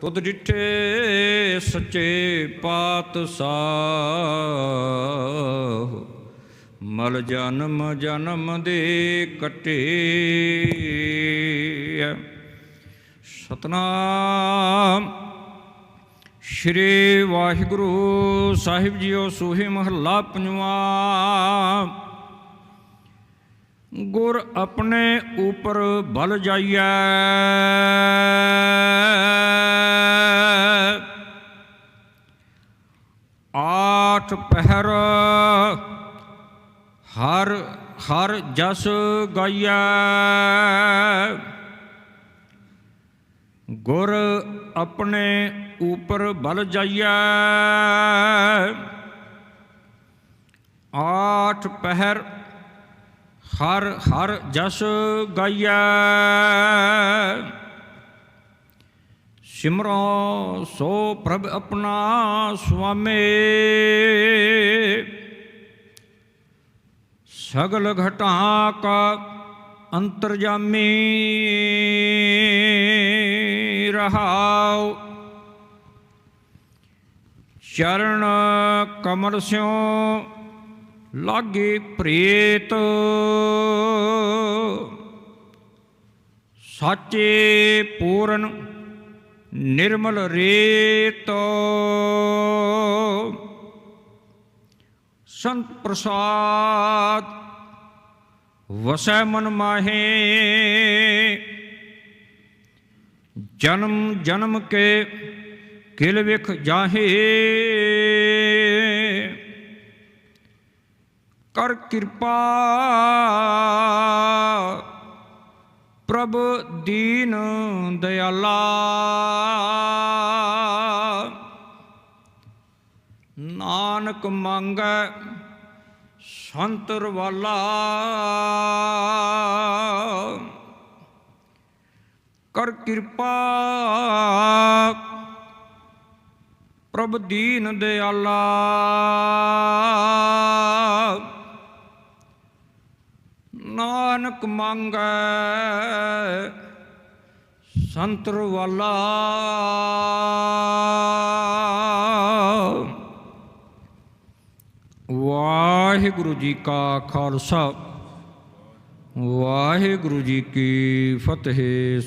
ਤੁਧ ਡਿਠੇ ਸੱਚੇ ਪਾਤਸ਼ਾਹ, ਮਲ ਜਨਮ ਜਨਮ ਦੇ ਕਟੇ ਸਤਨਾਮ ਸ਼੍ਰੀ ਵਾਹਿਗੁਰੂ ਸਾਹਿਬ ਜੀਓ ਸੋਹੀ ਮਹੱਲਾ ਪੰਜਵਾ। ਗੁਰ ਆਪਣੇ ਉਪਰ ਬਲ ਜਾਈਐ। ਆਠ ਪਹਿਰ, ਹਰ ਹਰ ਜਸ ਗਾਈਐ। ਗੁਰ ਆਪਣੇ ਉਪਰ ਬਲ ਜਾਈਐ। ਆਠ ਪਹਿਰ, ਹਰ ਹਰ ਜਸ ਗਾਈਐ। ਸਿਮਰੋ ਸੋ ਪ੍ਰਭ ਆਪਣਾ ਸੁਆਮੀ। ਸਗਲ ਘਟਾਂ ਕਾ ਅੰਤਰਜਾਮੀ ਰਹਾਉ। ਚਰਨ ਕਮਲ ਸਿਉ ਲਾਗੇ ਪ੍ਰੇਤ। ਸਾਚੇ ਪੂਰਨ ਨਿਰਮਲ ਰੇਤ। ਸੰਤ ਪ੍ਰਸਾਦ, ਵਸੈ ਮਨ ਮਾਹੇ। ਜਨਮ ਜਨਮ ਕੇ ਕਿਲ ਵਿਖ ਜਾਹੇ। ਕਰ ਕਿਰਪਾ ਪ੍ਰਭ ਦੀਨ ਦਇਆਲਾ। ਨਾਨਕ ਮੰਗੈ ਸੰਤਰ ਵਾਲਾ। ਕਰ ਕਿਰਪਾ ਪ੍ਰਭ ਦੀਨ ਦਿਆਲਾ ਨਾਨਕ ਮੰਗੈ ਸੰਤਰ ਵਾਲਾ। ਵਾਹਿਗੁਰੂ ਜੀ ਕਾ ਖਾਲਸਾ ਵਾਹਿਗੁਰੂ ਜੀ ਕੀ ਫਤਿਹ।